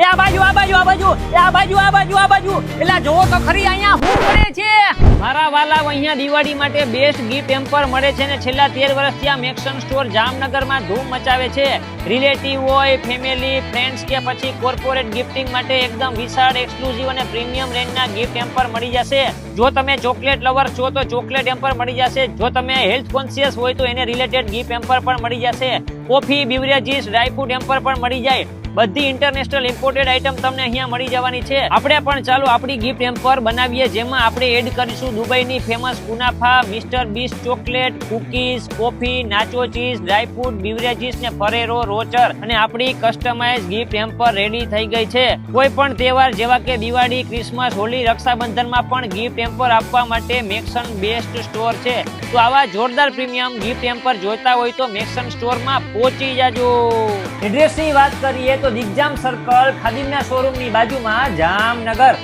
એ આ બાજુ આ બાજુ આ બાજુ, એ આ બાજુ આ બાજુ આ બાજુ. એટલે જોવો તો ખરી અહીંયા શું કરે છે? મારા વાલા અહીંયા દિવાળી માટે બેસ્ટ ગિફ્ટ એમ્પર મળે છે ને છેલ્લા તેર વર્ષથી આ મેક્સન સ્ટોર જામનગરમાં ધૂમ મચાવે છે. રિલેટિવ હોય ફેમિલી ફ્રેન્ડ્સ કે પછી કોર્પોરેટ ગિફ્ટિંગ માટે એકદમ વિશાળ એક્સક્લુઝિવ અને પ્રીમિયમ રેન્જના ગિફ્ટ એમ્પર મળી જશે. જો તમે ચોકલેટ લવર છો તો ચોકલેટ એમ્પર મળી જશે. જો તમે હેલ્થ કોન્શિયસ હોય તો એને રિલેટેડ ગિફ્ટ એમ્પર પણ મળી જશે. કોફી બિવરેજીસ ડ્રાયફ્રૂટ એમ્પર પણ મળી જાય. બધી ઇન્ટરનેશનલ ઇમ્પોર્ટેડ આઇટમ તમને અહીંયા મળી જવાની છે. આપણે પણ ચાલો આપણી ગિફ્ટ એમ્પર બનાવીએ, જેમાં આપણે એડ કરીશું દુબઈની famous કુનાફા Mr Beast chocolate cookies coffee nacho cheese dry fruit beverages ને ફરેરો રોચર અને આપણી કસ્ટમાઇઝ ગિફ્ટ એમ્પર રેડી થઈ ગઈ છે. કોઈ પણ તહેવાર જેવા કે દિવાળી ક્રિસમસ હોલી, રક્ષાબંધનમાં પણ ગિફ્ટ એમ્પર આપવા માટે મેક્સન બેસ્ટ સ્ટોર છે. તો આવા જોરદાર પ્રીમિયમ ગિફ્ટ એમ્પર જોઈતા હોય તો મેક્સન સ્ટોરમાં પહોંચી જાજો. એડ્રેસની વાત કરીએ તો દિગ્જામ સર્કલ ખાદિમના શોરૂમની બાજુમાં જામનગર.